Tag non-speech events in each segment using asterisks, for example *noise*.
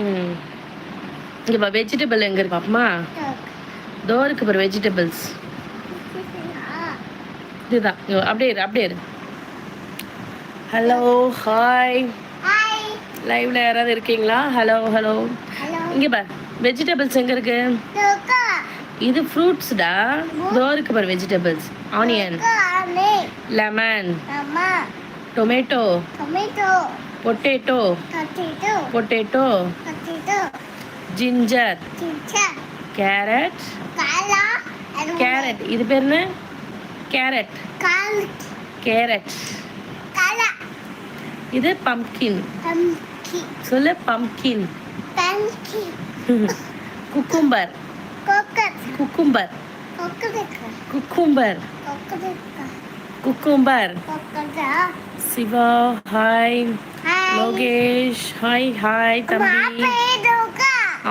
ம். இங்கே வெஜிடபிள் எங்கே இருக்கு அம்மா தோ இருக்கு பாரு வெஜிடபிள்ஸ் இதுதான். அப்படியே இரு அப்படியே இரு. ஹலோ ஹாய் லைவ்ல யாராவது இருக்கீங்களா? ஹலோ ஹலோ இங்கே பார் வெஜிடபிள்ஸ் எங்கே இருக்கு? இது ஃப்ரூட்ஸ்டா தோ இருக்கு பாரு vegetables onion lemon tomato potato potato ginger carrot carrot இது பேர் என்ன? கேரட் கேரட் இது பம்கின் சொல்லு pumpkin cucumber *laughs* cucumber cucumber cucumber. Shiva hi. Lokesh hi hi தம்பி.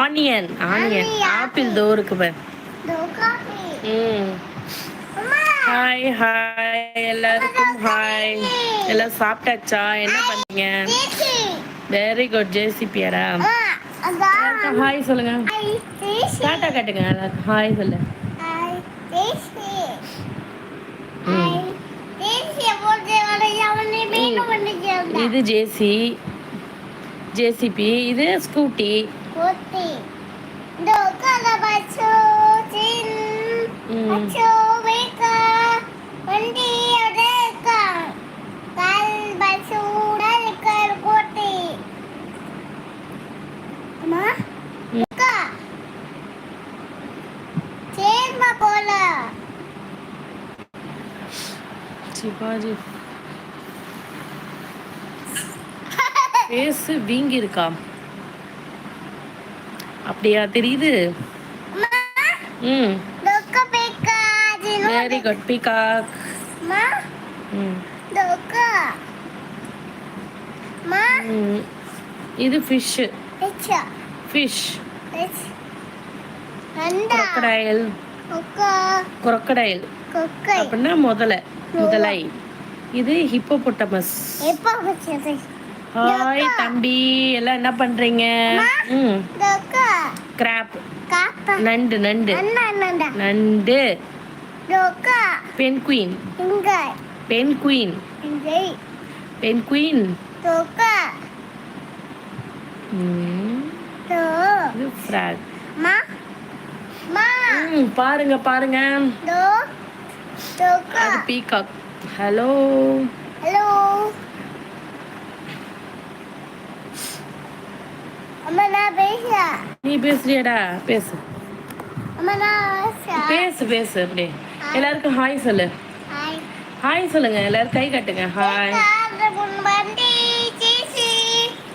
ஆனியன் ஆனியன் ஆப்பிள் தோ இருக்கு பார். ஹாய் ஹாய் எல்லாருக்கும் ஹாய் எல்லாம் சாப்பிட்டாச்சா? என்ன பண்ணீங்க. வெரி குட் ஜேசிபியாரா. ஹாய் சொல்லுங்க. டாட்டா காட்டுங்க எல்லாருக்கும் ஹாய் சொல்லு. Hi, Titi. ம். Hi, Titi. போட்டு சிவாஜி ஃபேஸ் வீங்கி இருக்கா அப்படியா தெரியுது? ம். Very good peacock. இது ஃபிஷ். Fish crocodile crocodile. அப்படின்னா முதலை முதலை. இது ஹிப்போபொட்டமஸ் ஹாய் தம்பி. எல்லாம் என்ன பண்றீங்க? ம். கிராப் நண்டு நண்டு. நண்டு. டோ இது ஃப்ராக் மா. மா. ம் பாருங்க பாருங்க. அது பீகாக். ஹலோ. ஹலோ. நீ பேசுறியாடா பேசு. பேச. பேசு அப்படியே. எல்லாருக்கும் ஹாய் சொல்லு. ஹாய். சொல்லுங்க எல்லாரும் கை கட்டுங்க. ஹாய்.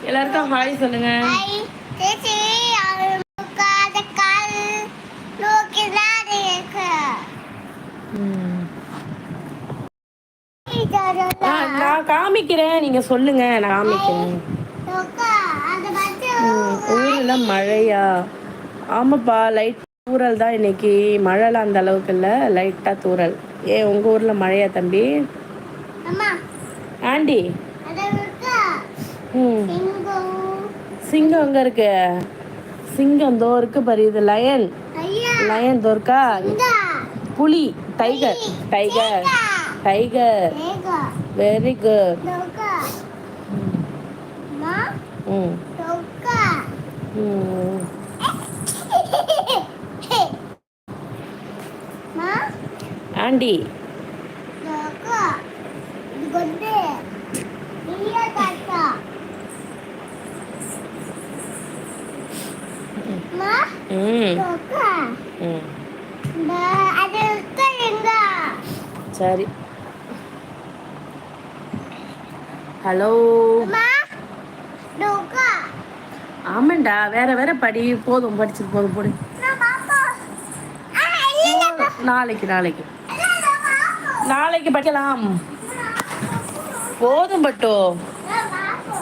எல்லாருக்கும் ஹாய் சொல்லுங்க ஹாய் சீசி காது கால் நோக்கி நாடு இருக்கு ம். ஆ, நான் காமிக்கிறேன். நீங்க சொல்லுங்க. நான் காமிக்கிறேன். ஊர்ல மழையா? ஆமாப்பா லைட் தூறல் தான் இன்னைக்கு. மழைலாம் அந்த அளவுக்கு இல்லை. லைட்டாக தூறல். ஏ உங்க ஊர்ல மழையா தம்பி? ஆண்டி. ம். சிங்கம் எங்க இருக்கு? சிங்கம் தோ இருக்கு பாரு. இது லயன் லயன் தோ இருக்கா? புலி. Tiger tiger tiger. Very good ம். ம். *laughs* ஆண்டி. ம். ம். அது இருக்கு எங்க? சரி. ஹலோ அம்மா டோக்கா ஆமாண்டா வேற வேற படி. போதும் படிச்சது போதும் போடு. நாளைக்கு நாளைக்கு. நாளைக்கு படிக்கலாம். போதும் பட்டோ நான் பாப்பா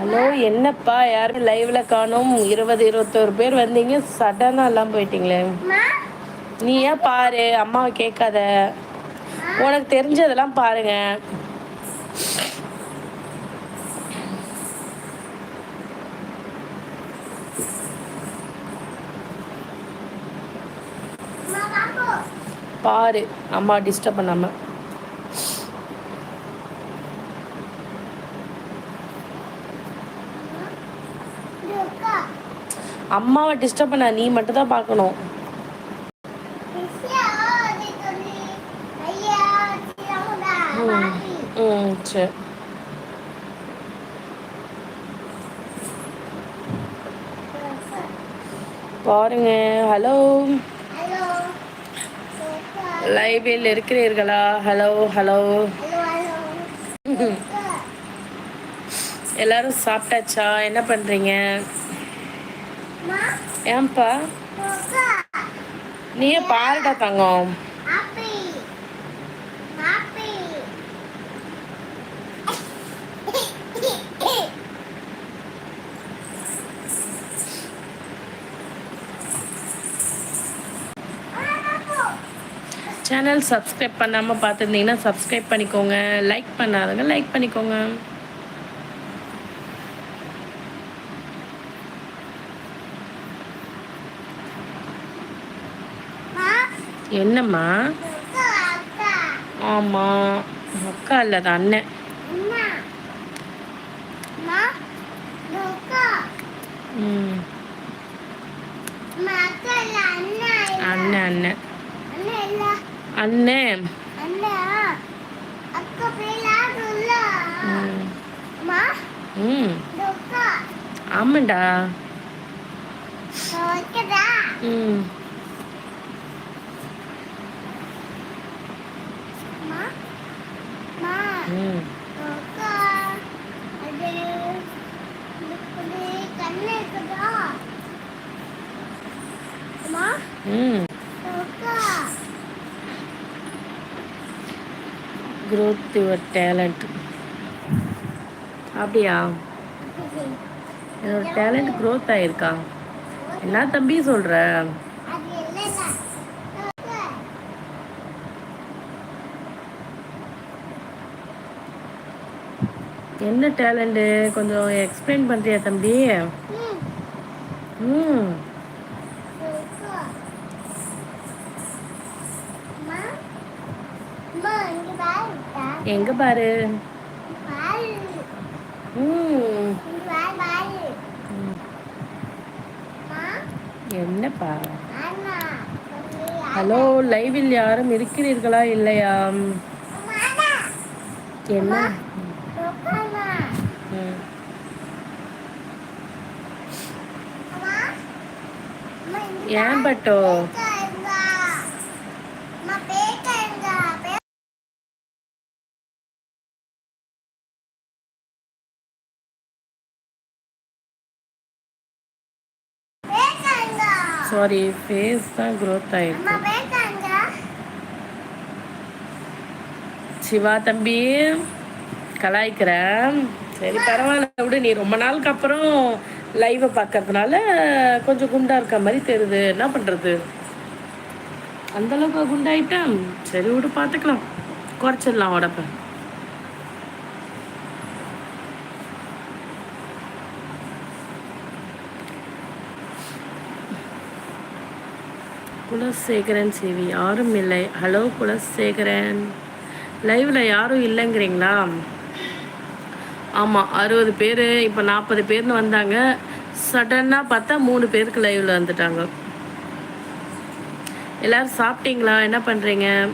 ஹலோ என்னப்பா? யாரும் லைவ்ல காணோம். இருபது இருபத்தோரு பேர் வந்தீங்க. சடனா எல்லாம் போயிட்டீங்களே. நீ ஏன் பாரு? அம்மாவை கேட்காத. உனக்கு தெரிஞ்சதெல்லாம் பாருங்க. பாரு அம்மா டிஸ்டர்ப் பண்ணாம. அம்மாவை டிஸ்டர்ப் பண்ண நீ மட்டும் தான் பார்க்கணும். ம் சரி. பாருங்க ஹலோ. லைவில் இருக்கிறீர்களா? Hello hello. எல்லாரும் சாப்பிட்டாச்சா? என்ன பண்றீங்க? அம்மா ஏன்பா? நீ நீயே பாருடா தங்கம். சேனல் சப்ஸ்கிரைப் பண்ணாமல் பார்த்துருந்தீங்கன்னா சப்ஸ்கிரைப் பண்ணிக்கோங்க. லைக் பண்ணாதவங்க லைக் பண்ணிக்கோங்க அம்மா என்னம்மா? ஆமாம் அக்கா இல்லை அது அண்ணன். அண்ணன் அண்ணன். அண்ணன். ம். ஆமாண்டா. ம் அம்மா அம்மா ம் துக்கா அது இது கண்ணு இருக்குதா அம்மா ம் துக்கா க்ரோத் யுவர் டேலண்ட் அப்படியா? என்னோட டேலண்ட் க்ரோத் ஆயிருக்கா? என்ன தம்பி சொல்கிற என்ன டேலண்ட்டு கொஞ்சம் எக்ஸ்பிளைன் பண்ணுறியா தம்பி? ம். எங்கே பாரு? என்னப்பா? ஹலோ லைவில் யாரும் இருக்கிறீர்களா இல்லையா? என்ன துக்காமா ம் அம்மா அம்மா இங்க ஏன் பட்டோ? சாரி ஃபேஸ் தான் க்ரோத் ஆயிருக்கு. சிவா தம்பி கலாய்க்கிற சரி பரவாயில்ல விடு. நீ ரொம்ப நாளுக்கு அப்புறம் லைவை பார்க்கறதுனால கொஞ்சம் குண்டா இருக்க மாதிரி தெரியுது. என்ன பண்ணுறது அந்த அளவுக்கு குண்டாயிட்டேன். சரி விடு பார்த்துக்கலாம் குறைச்சிடலாம் உடப்ப குலசேகரன் சேவி யாரும் இல்லை. ஹலோ குலசேகரன். லைவில் யாரும் இல்லைங்கிறீங்களா? ஆமாம் அறுபது பேர் இப்போ நாற்பது பேர்னு வந்தாங்க. சடனாக பார்த்தா மூணு பேருக்கு லைவில் வந்துட்டாங்க. எல்லோரும் சாப்பிட்டீங்களா? என்ன பண்ணுறீங்க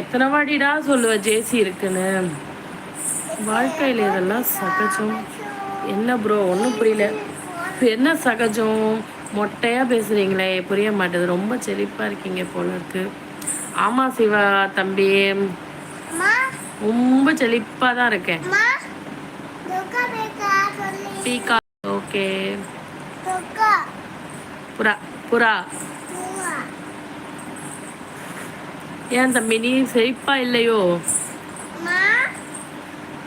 எத்தனை வாடிடா சொல்லுவ ஜேசி இருக்குன்னு. வாழ்க்கையில் இதெல்லாம் சகஜம். என்ன ப்ரோ ஒன்றும் புரியல. என்ன சகஜம்? மொட்டையாக பேசுகிறீங்களே புரிய மாட்டேது. ரொம்ப செழிப்பாக இருக்கீங்க போல இருக்கு. ஆமாம் சிவா தம்பி. ரொம்ப செழிப்பாக தான் இருக்கேன். பேக்கா ஓகே. புறா. புறா. ஏன் தம்பி நீ செழிப்பா இல்லையோ?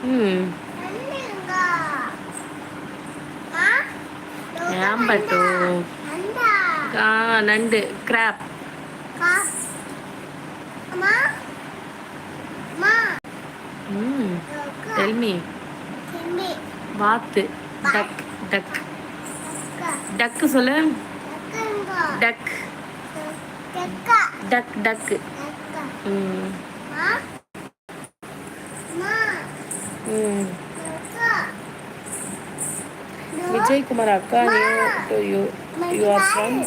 ம். நண்டுங்க அம்மா ஏன் பட்டு? நண்டா? ஆ நண்டு கிராப் ம். டெல்மி வாத்து. டக் டக் டக்கு சொல்லு. டக் டக் டக்கு துக்கா விஜயகுமார் அக்கா new to you you are from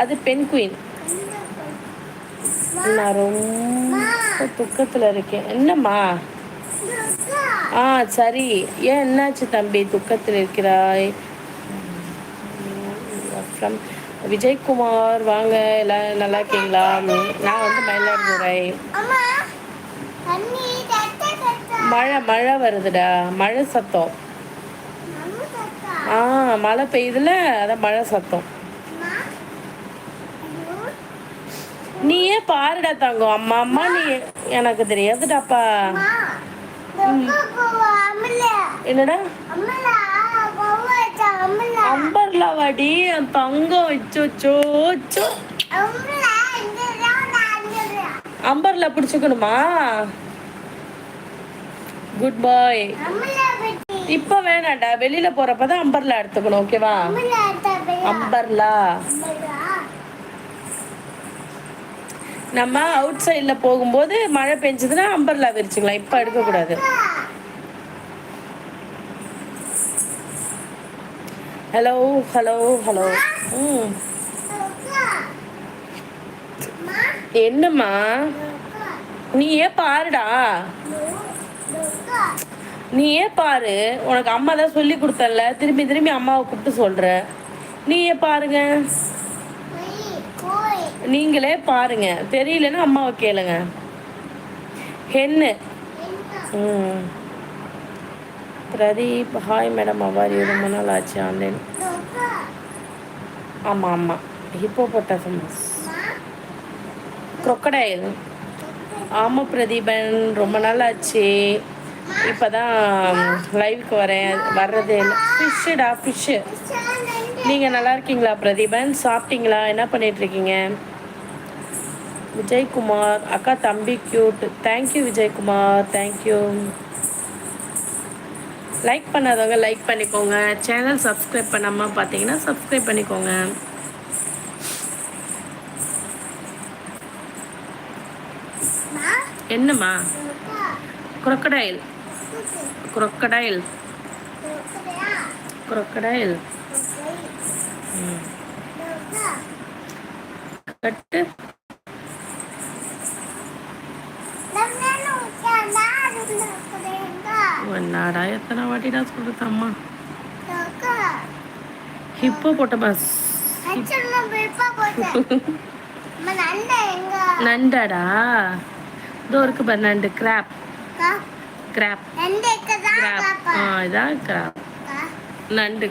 அது பெண் குயின் நான் ரொம்ப துக்கத்தில் இருக்கேன். என்னம்மா? ஆ சரி. ஏன் என்னாச்சு தம்பி? துக்கத்தில் இருக்கிறாய். ஃப்ரம் விஜயகுமார் வாங்க எல்லாம் நல்லா இருக்கீங்களா? நான் வந்து மயிலாடுதுறை. மழை மழை வருதுடா. மழை சத்தம். ஆ மழை பெய்யுதுல அதான் மழை சத்தம். நீயே பாருடா தங்கம்? அம்மா அம்மா நீ எனக்கு தெரியாதுடாப்பா. என்னடா? அம்மல போவா அம்மல அம்பர்லா வாடி என் தங்கம் ஆடுறா அம்பர்லா பிடிச்சுக்கணுமா? குட் பாய் இப்போ வேணாம்டா வெளியில போறப்ப தான் அம்பர்லா எடுத்துக்கணும் ஓகேவா அம்பர்லா. நம்ம அவுட் சைடில் போகும்போது மழை பெஞ்சதுன்னா அம்பர்லா விரிச்சுக்கலாம் இப்போ எடுக்கக்கூடாது. ஹலோ ஹலோ ஹலோ ம். என்னம்மா? நீ ஏன் பாருடா. நீ ஏன் பாரு. உனக்கு அம்மா தான் சொல்லி கொடுத்தல திரும்பி திரும்பி அம்மாவை கூப்பிட்டு சொல்ற. நீ ஏன் பாருங்க. நீங்களே பாருங்க. தெரியலன்னா அம்மாவை கேளுங்க. ஹென்னு ம். பிரதீப் ஹாய் மேடம் அவ்வாறு ரொம்ப நாள் ஆச்சு ஆன்லைன் ஆமாம் ஆமாம் ஹிப்போ பொட்டாசமஸ் அம்மா crocodile. ஆமாம் பிரதீபன் ரொம்ப நாள் ஆச்சு. இப்போ தான் லைவுக்கு வரேன் வர்றதே இல்லை. ஃபிஷ்ஷுடா ஃபிஷ்ஷு நீங்கள் நல்லா இருக்கீங்களா பிரதீபன்? சாப்பிட்டீங்களா? என்ன பண்ணிகிட்ருக்கீங்க விஜய்குமார் அக்கா தம்பி cute thank you Vijaykumar. Thank you like பண்ணாதவங்க லைக் பண்ணிக்கோங்க. சேனல் சப்ஸ்கிரைப் பண்ணாமல் பார்த்தீங்கன்னா சப்ஸ்கிரைப் பண்ணிக்கோங்க. என்னம்மா? Crocodile. Crocodile. Crocodile. கட்டு. என்னடா எத்தனை வாட்டிடா சொல்கிறது அம்மா ஹிப்போ நண்ட எங்க? நண்டாடா. இதோ இருக்கு பாரு நண்டு கிராப் கிராப் கிராப் ஆ இதான் கிராப் நண்டு.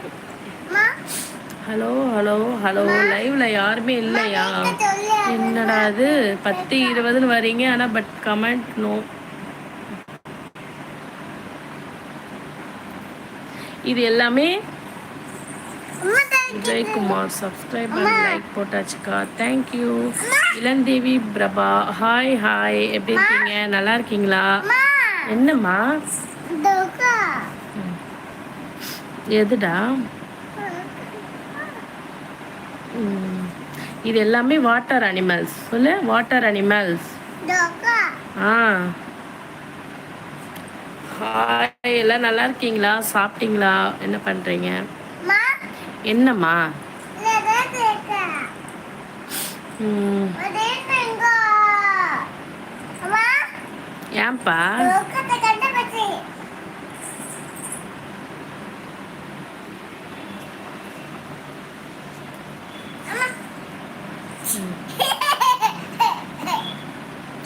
Hello hello hello. லைவ்ல யாருமே இல்லையா? என்னடா இது? பத்து இருபதுன்னு வரீங்க. ஆனால் பட் கமெண்ட் நோ இது எல்லாமே Vijayakumar subscribe and like போட்டாச்சுக்கா. Thank you Ilanthevi Prabha. Hi hi எப்படி இருக்கீங்க? நல்லா இருக்கீங்களா? என்னம்மா? எதுடா. இது எல்லாமே வாட்டர் அனிமல்ஸ் சொல்லு வாட்டர் அனிமல்ஸ் ஆ. ஹாய் எல்லாம் நல்லா இருக்கீங்களா? சாப்பிட்டீங்களா? என்ன பண்றீங்க? என்னம்மா? ஏன்பா?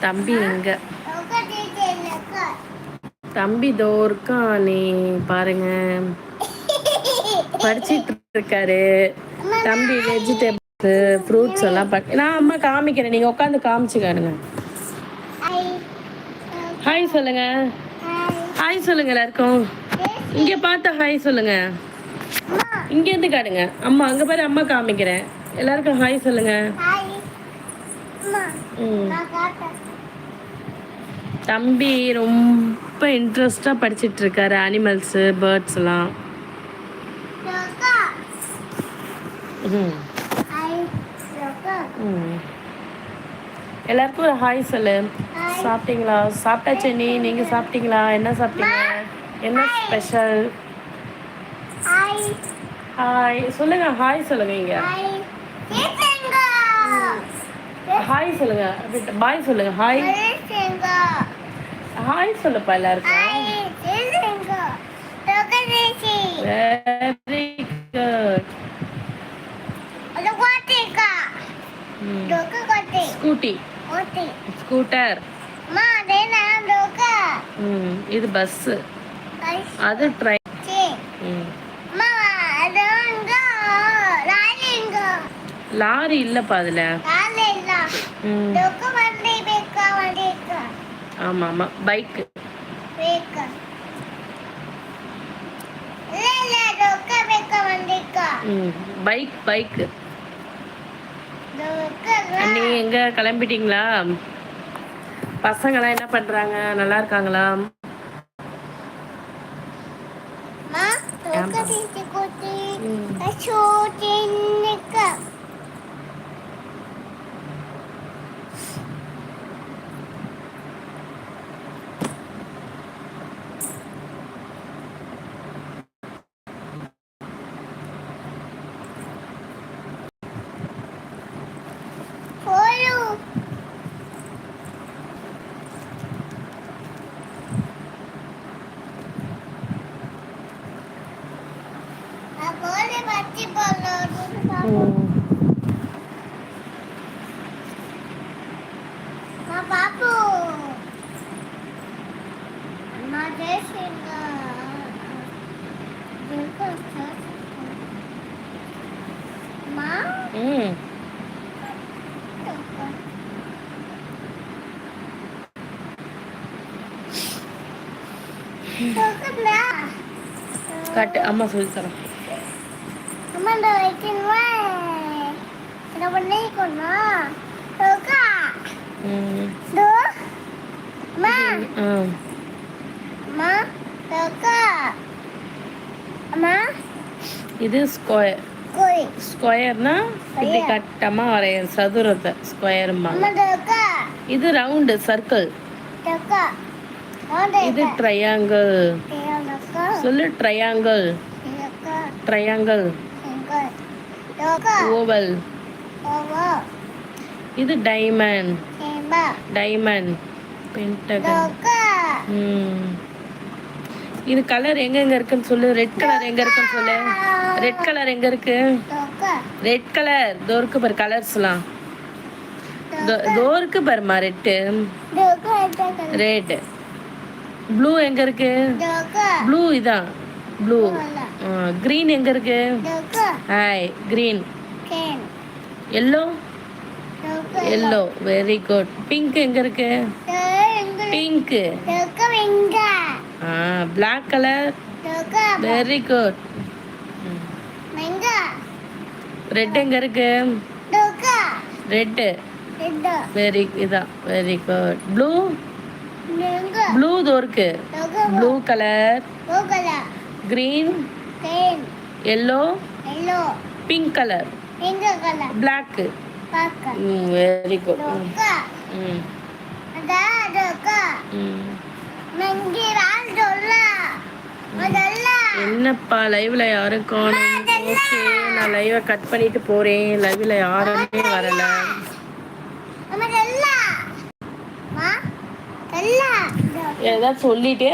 தம்பி எங்க? தம்பி தோ இருக்கான் பாருங்க. படிச்சிட்டு இருக்காரு. தம்பி வெஜிடபிள்ஸ் ஃப்ரூட்ஸ் எல்லாம் நான் அம்மா காமிக்கிறேன். நீங்க உட்காந்து காமிச்சுக்கானுங்க ஐ ஹாய் சொல்லுங்க. ஹாய் சொல்லுங்க எல்லாருக்கும். இங்க பார்த்து ஹாய் சொல்லுங்க. இங்க இருந்து காட்டுங்க அம்மா அங்க பாரு அம்மா காமிக்கிறேன். எல்லாருக்கும் ஹாய் சொல்லுங்க. ம். தம்பி ரொம்ப இன்ட்ரெஸ்டா படிச்சிட்டு இருக்காரு அனிமல்ஸ் பேர்ட்ஸ் எல்லாம். யோகா ம். ஹாய் யோகா ம். எல்லாருக்கும் ஒரு ஹாய் சொல்லு. சாப்பிட்டீங்களா? சாப்பிட்டாச்சு நீ? நீங்க சாப்பிட்டீங்களா? என்ன சாப்பிட்டீங்க? என்ன ஸ்பெஷல் ஹாய் சொல்லுங்க ஹாய் சொல்லுங்க இங்க. ஹாய் சொல்லுங்க. பாய் சொல்லுங்க. ஹாய் ஹாய் சொல்லுப்பா எல்லாருக்கும். வெரி குட் ஸ்கூட்டி கோட்டி ஸ்கூட்டர் இது பஸ் அது ட்ரெயின் லாரி இல்லப்பா அதுல. ஆமா ஆமா பைக் பைக் பைக் அண்ணி எங்க கிளம்பிட்டீங்களா? பசங்களாம் என்ன பண்றாங்க? நல்லா இருக்காங்களா? காட்டு அம்மா சொல்லி தரேன். அம்மா இந்த வைக்கணுமா இதை பண்ணிக்கணும் ஓகா ம் Do. Ma. ஆ Ma. Kaka. Ma. இது ஸ்கொயர். ஸ்கொயர்னா இப்படி கட்டமா வரையும் சதுரத்தை Kaka. இது ரவுண்டு சர்க்கிள் இது ட்ரையாங்கிள். சொல்லு ட்ரையாங்கிள். ட்ரையாங்கிள். ஓவல். இது டைமண்ட். டைமண்ட். பென்டகன் இது கலர் எங்க எங்க இருக்குன்னு சொல்லு. ரெட் கலர் எங்க இருக்குன்னு சொல்லு. ரெட் கலர் எங்க இருக்கு. Red colour. தோ இருக்கு பாரு கலர்ஸ்லாம் தோ இருக்கு பாருமா ரெட்டு. ரெட் ப்ளூ எங்க இருக்கு. ப்ளூ இதான். ப்ளூ green எங்க இருக்கு. Hi Ken. Yellow. Yellow very good pink எங்க இருக்கு பிங்க். ஆ black colour. Very good. Red எங்க இருக்கு. ரெட். வெரி இதான் வெரி குட் ப்ளூ. ப்ளூ தோ இருக்கு Kaka. Blue colour Kaka. Yellow Hello. Pink colour Venga kala. black Kaka. Very good. ம். ம். Madalla. என்னப்பா லைவ்ல யாரும் காணும் ஓகே நான் லைவை கட் பண்ணிட்டு போறேன் லைவ்ல யாருமே வரல. ஏதாவது சொல்லிட்டே